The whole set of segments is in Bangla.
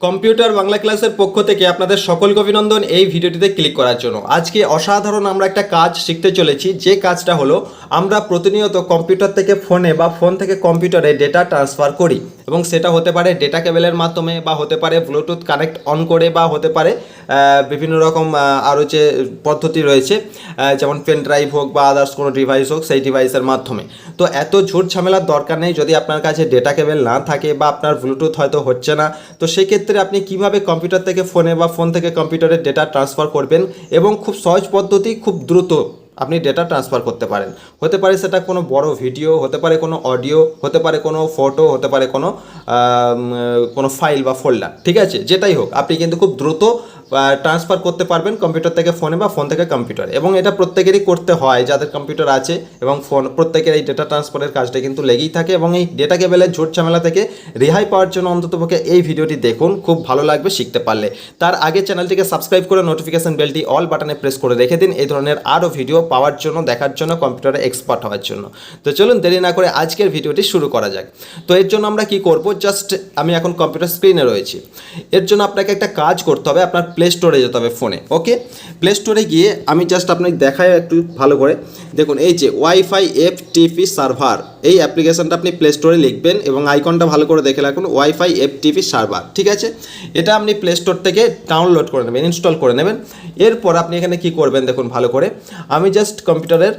কম্পিউটার বাংলা ক্লাসের পক্ষ থেকে আপনাদের সকলকে অভিনন্দন এই ভিডিওটিতে ক্লিক করার জন্য। আজকে অসাধারণ আমরা একটা কাজ শিখতে চলেছি, যে কাজটা হলো আমরা প্রতিনিয়ত কম্পিউটার থেকে ফোনে বা ফোন থেকে কম্পিউটারে ডেটা ট্রান্সফার করি। এবং সেটা হতে পারে ডেটা কেবেলের মাধ্যমে বা হতে পারে ব্লুটুথ কানেক্ট অন করে বা হতে পারে বিভিন্ন রকম আরও যে পদ্ধতি রয়েছে যেমন পেন ড্রাইভ হোক বা আদার্স কোনো ডিভাইস হোক, সেই ডিভাইসের মাধ্যমে। তো এত ঝুট ঝামেলার দরকার নেই যদি আপনার কাছে ডেটা কেবেল না থাকে বা আপনার ব্লুটুথ হয়তো হচ্ছে না। তো সেই ক্ষেত্রে আপনি কীভাবে কম্পিউটার থেকে ফোনে বা ফোন থেকে কম্পিউটারে ডেটা ট্রান্সফার করবেন এবং খুব সহজ পদ্ধতি খুব দ্রুত আপনি ডেটা ট্রান্সফার করতে পারেন। হতে পারে সেটা কোনো বড় ভিডিও হতে পারে কোনো অডিও হতে পারে কোনো ফটো হতে পারে কোনো কোনো ফাইল বা ফোল্ডার ঠিক আছে? যেটাই হোক, আপনি কিন্তু খুব দ্রুত ট্রান্সফার করতে পারবেন কম্পিউটার থেকে ফোনে বা ফোন থেকে কম্পিউটার এবং এটা প্রত্যেকেরই করতে হয়, যাদের কম্পিউটার আছে এবং ফোন প্রত্যেকের এই ডেটা ট্রান্সফারের কাজটা কিন্তু লেগেই থাকে এবং এই ডেটা কেবেলের ঝুট ঝামেলা থেকে রেহাই পাওয়ার জন্য অন্ততপক্ষে এই ভিডিওটি দেখুন, খুব ভালো লাগবে শিখতে পারলে। তার আগে চ্যানেলটিকে সাবস্ক্রাইব করে নোটিফিকেশন বেলটি অল বাটনে প্রেস করে রেখে দিন, এই ধরনের আরও ভিডিও পাওয়ার জন্য, দেখার জন্য কম্পিউটারে এক্সপার্ট হওয়ার জন্য। তো চলুন দেরি না করে আজকের ভিডিওটি শুরু করা যাক। তো এর জন্য আমরা কি করব? জাস্ট আমি এখন কম্পিউটার স্ক্রিনে রয়েছি। এর জন্য আপনাকে একটা কাজ করতে হবে, আপনার প্লে স্টোরে যেতে হবে ফোনে ওকে প্লে স্টোরে গিয়ে আমি জাস্ট আপনাকে দেখাই একটু ভালো করে। দেখুন, এই যে ওয়াইফাই এফ টিপি সার্ভার এই অ্যাপ্লিকেশনটা আপনি প্লে স্টোরে লিখবেন এবং আইকনটা ভালো করে দেখে রাখুন ওয়াইফাই এফ টিপি সার্ভার ঠিক আছে? এটা আপনি প্লে স্টোর থেকে ডাউনলোড করে নেবেন ইনস্টল করে নেবেন। এরপর আপনি এখানে কি করবেন দেখুন ভালো করে। আমি জাস্ট কম্পিউটারের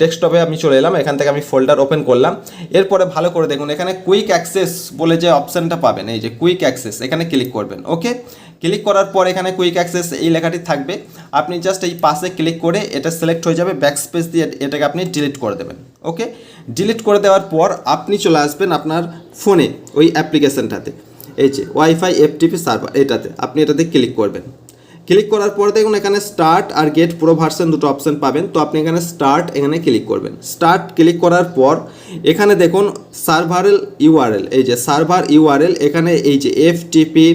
ডেস্কটপে আমি চলে এলাম, এখান থেকে আমি ফোল্ডার ওপেন করলাম। এরপরে ভালো করে দেখুন, এখানে কুইক অ্যাক্সেস বলে যে অপশানটা পাবেন, এই যে কুইক অ্যাক্সেস এখানে ক্লিক করবেন ওকে ক্লিক করার পর এখানে কুইক অ্যাক্সেস এই লেখাটি থাকবে। আপনি জাস্ট এই পাশে ক্লিক করে এটা সিলেক্ট হয়ে যাবে ব্যাক স্পেস দিয়ে এটাকে আপনি ডিলিট করে দেবেন ওকে ডিলিট করে দেওয়ার পর আপনি চলে আসবেন আপনার ফোনে ওই অ্যাপ্লিকেশনটাতে এই যে ওয়াইফাই এফটিপি সার্ভার এটাতে। আপনি এটাতে ক্লিক করবেন। ক্লিক করার পর দেখুন এখানে স্টার্ট আর গেট প্রো ভার্সন দুটো অপশান পাবেন। তো আপনি এখানে স্টার্ট এখানে ক্লিক করবেন। স্টার্ট ক্লিক করার পর এখানে দেখুন সার্ভারেল ইউআরএল এই যে সার্ভার ইউআরএল এখানে এই যে FTP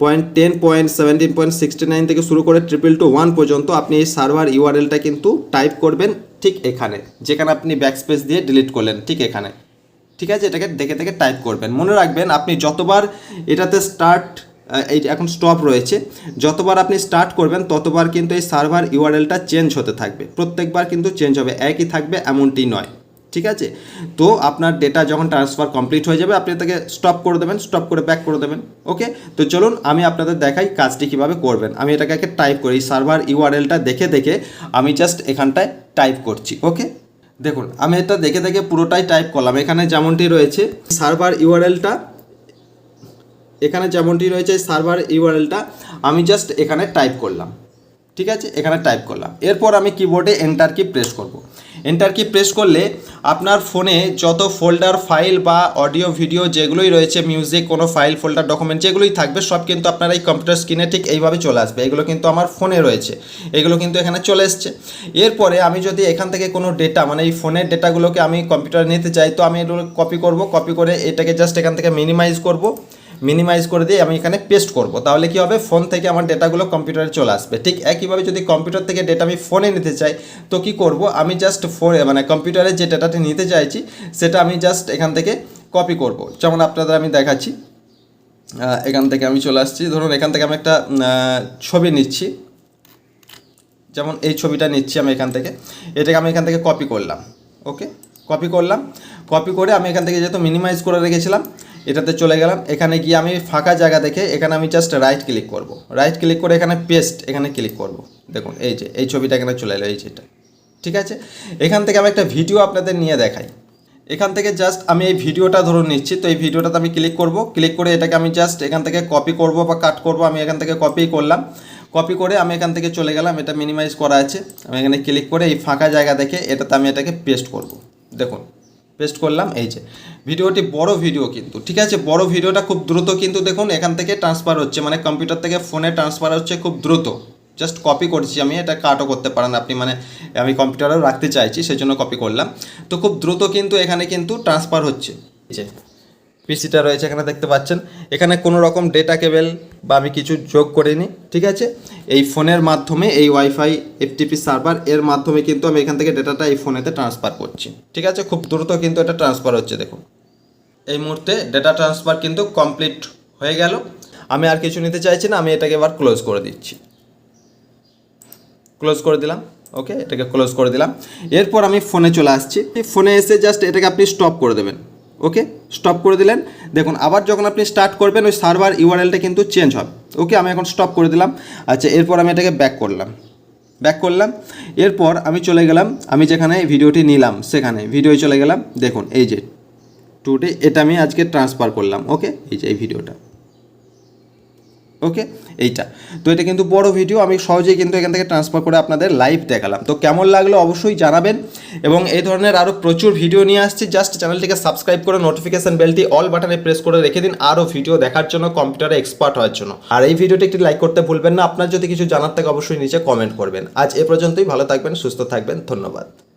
point ten, point seventeen, point sixty nine থেকে শুরু করে ট্রিপল টু ওয়ান পর্যন্ত আপনি এই সার্ভার ইউআরএলটা কিন্তু টাইপ করবেন ঠিক এখানে, যেখানে আপনি ব্যাকস্পেস দিয়ে ডিলিট করলেন ঠিক এখানে। ঠিক আছে? এটাকে দেখে দেখে টাইপ করবেন। মনে রাখবেন আপনি যতবার এটাতে স্টার্ট এই এখন স্টপ রয়েছে, যতবার আপনি স্টার্ট করবেন ততবার কিন্তু এই সার্ভার ইউআরএলটা চেঞ্জ হতে থাকবে। প্রত্যেকবার কিন্তু চেঞ্জ হবে। একই থাকবে, এমনটি নয়। ঠিক আছে? তো আপনার ডেটা যখন ট্রান্সফার কমপ্লিট হয়ে যাবে, আপনি তাকে স্টপ করে দেবেন স্টপ করে ব্যাক করে দেবেন ওকে তো চলুন, আমি আপনাদের দেখাই কাজটি কীভাবে করবেন। আমি এটাকে একে টাইপ করি সার্ভার ইউআরএলটা দেখে দেখে আমি জাস্ট এখানটায় টাইপ করছি ওকে দেখুন, আমি এটা দেখে দেখে পুরোটাই টাইপ করলাম। এখানে যেমনটি রয়েছে সার্ভার ইউআরএলটা এখানে যেমনটি রয়েছে সার্ভার ইউআরএলটা আমি জাস্ট এখানে টাইপ করলাম। ঠিক আছে? এখানে টাইপ করলাম। এরপর আমি কিবোর্ডে এন্টার কি প্রেস করব। এন্টার কি প্রেস করলে আপনার ফোনে যত ফোল্ডার ফাইল বা অডিও ভিডিও যেগুলোই রয়েছে মিউজিক কোনো ফাইল ফোল্ডার ডকুমেন্ট যেগুলোই থাকবে, সব কিন্তু আপনার এই কম্পিউটার স্ক্রিনে ঠিক এইভাবে চলে আসবে। এগুলো কিন্তু আমার ফোনে রয়েছে। এগুলো কিন্তু এখানে চলে এসছে। এরপরে আমি যদি এখান থেকে কোনো ডেটা মানে এই ফোনের ডেটাগুলোকে আমি কম্পিউটারে নিতে চাই, তো আমি এগুলো কপি করব। কপি করে এটাকে জাস্ট এখান থেকে মিনিমাইজ করব। মিনিমাইজ করে দিয়ে আমি এখানে পেস্ট করব। তাহলে কি হবে? ফোন থেকে আমার ডেটাগুলো কম্পিউটারে চলে আসবে। ঠিক একইভাবে যদি কম্পিউটার থেকে ডেটা আমি ফোনে নিতে চাই, তো কি করব? আমি জাস্ট ফোনে মানে কম্পিউটারে যে ডেটাটি নিতে চাইছি, সেটা আমি জাস্ট এখান থেকে কপি করব। যেমন আপনাদের আমি দেখাচ্ছি। এখান থেকে আমি চলে আসছি। ধরুন এখান থেকে আমি একটা ছবি নিচ্ছি। যেমন এই ছবিটা নিচ্ছি আমি এখান থেকে। এটাকে আমি এখান থেকে কপি করলাম। ওকে কপি করলাম। কপি করে আমি এখান থেকে যেহেতু মিনিমাইজ করে রেখেছিলাম এটাতে চলে গেলাম। এখানে গিয়ে আমি ফাঁকা জায়গা দেখে এখানে আমি জাস্ট রাইট ক্লিক করব। রাইট ক্লিক করে এখানে পেস্ট এখানে ক্লিক করব। দেখুন, এই যে, এই ছবিটা এখানে চলে এলো, এই যেটা ঠিক আছে? এখান থেকে আমি একটা ভিডিও আপনাদের নিয়ে দেখাই। এখান থেকে জাস্ট আমি এই ভিডিওটা ধরুন নিচ্ছি, তো এই ভিডিওটাতে আমি ক্লিক করব। ক্লিক করে এটাকে আমি জাস্ট এখান থেকে কপি করব বা কাট করব, আমি এখান থেকে কপি করলাম। কপি করে আমি এখান থেকে চলে গেলাম, এটা মিনিমাইজ করা আছে। আমি এখানে ক্লিক করে এই ফাঁকা জায়গা দেখে এটাতে আমি এটাকে পেস্ট করব। দেখুন পেস্ট করলাম, এই যে। ভিডিওটি বড় ভিডিও কিন্তু, ঠিক আছে? বড় ভিডিওটা খুব দ্রুত কিন্তু দেখুন, এখান থেকে ট্রান্সফার হচ্ছে মানে কম্পিউটার থেকে ফোনে ট্রান্সফার হচ্ছে খুব দ্রুত। জাস্ট কপি করছি আমি, এটা কাটও করতে পারেন আপনি মানে আমি কম্পিউটারেও রাখতে চাইছি সেই জন্য কপি করলাম। তো খুব দ্রুত কিন্তু এখানে কিন্তু ট্রান্সফার হচ্ছে। পিসিটা রয়েছে এখানে দেখতে পাচ্ছেন। এখানে কোনো রকম ডেটা কেবেল বা আমি কিছু যোগ করিনি ঠিক আছে? এই ফোনের মাধ্যমে, এই ওয়াইফাই এফটিপি সার্ভার এর মাধ্যমে কিন্তু আমি এখান থেকে ডেটাটা এই ফোনেতে ট্রান্সফার করছি, ঠিক আছে? খুব দ্রুত কিন্তু এটা ট্রান্সফার হচ্ছে, দেখুন। এই মুহূর্তে ডেটা ট্রান্সফার কিন্তু কমপ্লিট হয়ে গেল। আমি আর কিছু নিতে চাইছি না, আমি এটাকে এবার ক্লোজ করে দিচ্ছি। ক্লোজ করে দিলাম ওকে এটাকে ক্লোজ করে দিলাম। এরপর আমি ফোনে চলে আসছি। ফোনে এসে জাস্ট এটাকে আপনি স্টপ করে দেবেন। ওকে স্টপ করে দিলেন। দেখুন, আবার যখন আপনি স্টার্ট করবেন, ওই সার্ভার ইউআরএলটা কিন্তু চেঞ্জ হবে। ওকে আমি এখন স্টপ করে দিলাম। আচ্ছা এরপর আমি এটাকে ব্যাক করলাম। ব্যাক করলাম। এরপর আমি চলে গেলাম। আমি যেখানে ভিডিওটি নিলাম, সেখানে ভিডিও চলে গেলাম। দেখুন, এই যে টুডে এটা আমি আজকে ট্রান্সফার করলাম। ওকে এই যে, এই ভিডিওটা ওকে এইটা। তো এটা কিন্তু বড় ভিডিও আমি সহজেই কিন্তু এখান থেকে ট্রান্সফার করে আপনাদের লাইভ দেখালাম। তো কেমন লাগল অবশ্যই জানাবেন। এবং এই ধরনের আরও প্রচুর ভিডিও নিয়ে আসছি। জাস্ট চ্যানেলটিকে সাবস্ক্রাইব করে নোটিফিকেশান বেলটি অল বাটনে প্রেস করে রেখে দিন। আরও ভিডিও দেখার জন্য কম্পিউটারে এক্সপার্ট হওয়ার জন্য। আর এই ভিডিওটি একটি লাইক করতে ভুলবেন না। আপনার যদি কিছু জানার থাকে, অবশ্যই নিচে কমেন্ট করবেন। আজ এ পর্যন্তই। ভালো থাকবেন, সুস্থ থাকবেন। ধন্যবাদ।